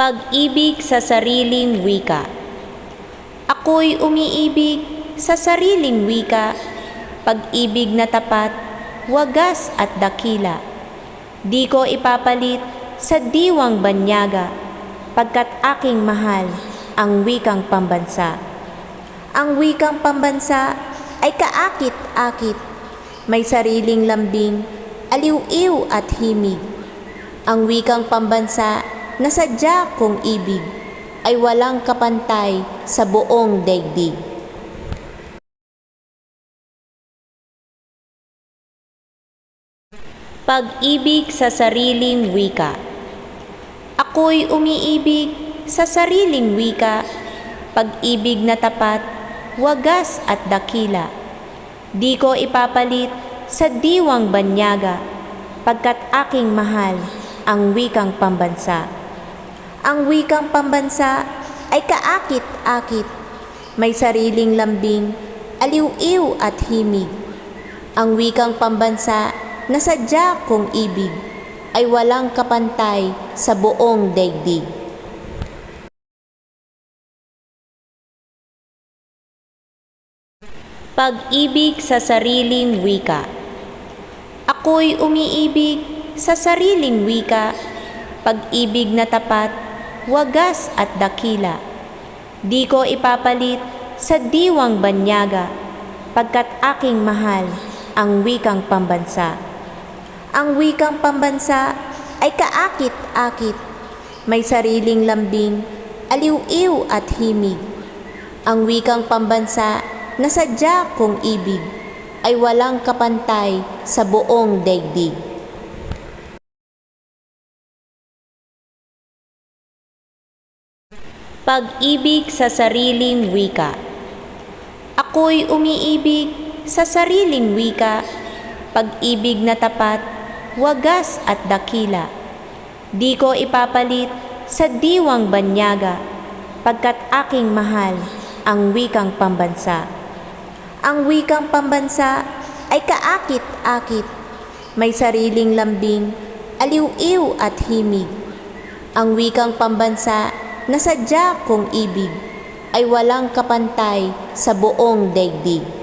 Pag-ibig sa sariling wika. Ako'y umiibig sa sariling wika, pag-ibig na tapat, wagas at dakila. Di ko ipapalit sa diwang banyaga, pagkat aking mahal ang wikang pambansa. Ang wikang pambansa ay kaakit-akit, may sariling lambing, aliw-iw at himig. Ang wikang pambansa na sadya kong ibig ay walang kapantay sa buong daigdig. Pag-ibig sa sariling wika. Ako'y umiibig sa sariling wika, pag-ibig na tapat, wagas at dakila. Di ko ipapalit sa diwang banyaga, pagkat aking mahal ang wikang pambansa. Ang wikang pambansa ay kaakit-akit, may sariling lambing, aliw-iw at himig. Ang wikang pambansa na sadya kong ibig ay walang kapantay sa buong daigdig. Pag-ibig sa sariling wika. Ako'y umiibig sa sariling wika, pag-ibig na tapat, wagas at dakila. Di ko ipapalit sa diwang banyaga, pagkat aking mahal ang wikang pambansa. Ang wikang pambansa ay kaakit-akit, may sariling lambing, aliw-iw at himig. Ang wikang pambansa na sadya kong ibig ay walang kapantay sa buong daigdig. Pag-ibig sa sariling wika. Ako'y umiibig sa sariling wika, pag-ibig na tapat, wagas at dakila. Di ko ipapalit sa diwang banyaga, pagkat aking mahal ang wikang pambansa. Ang wikang pambansa ay kaakit-akit, may sariling lambing, aliw-iw at himig. Ang wikang pambansa na sadya kong ibig ay walang kapantay sa buong daigdig.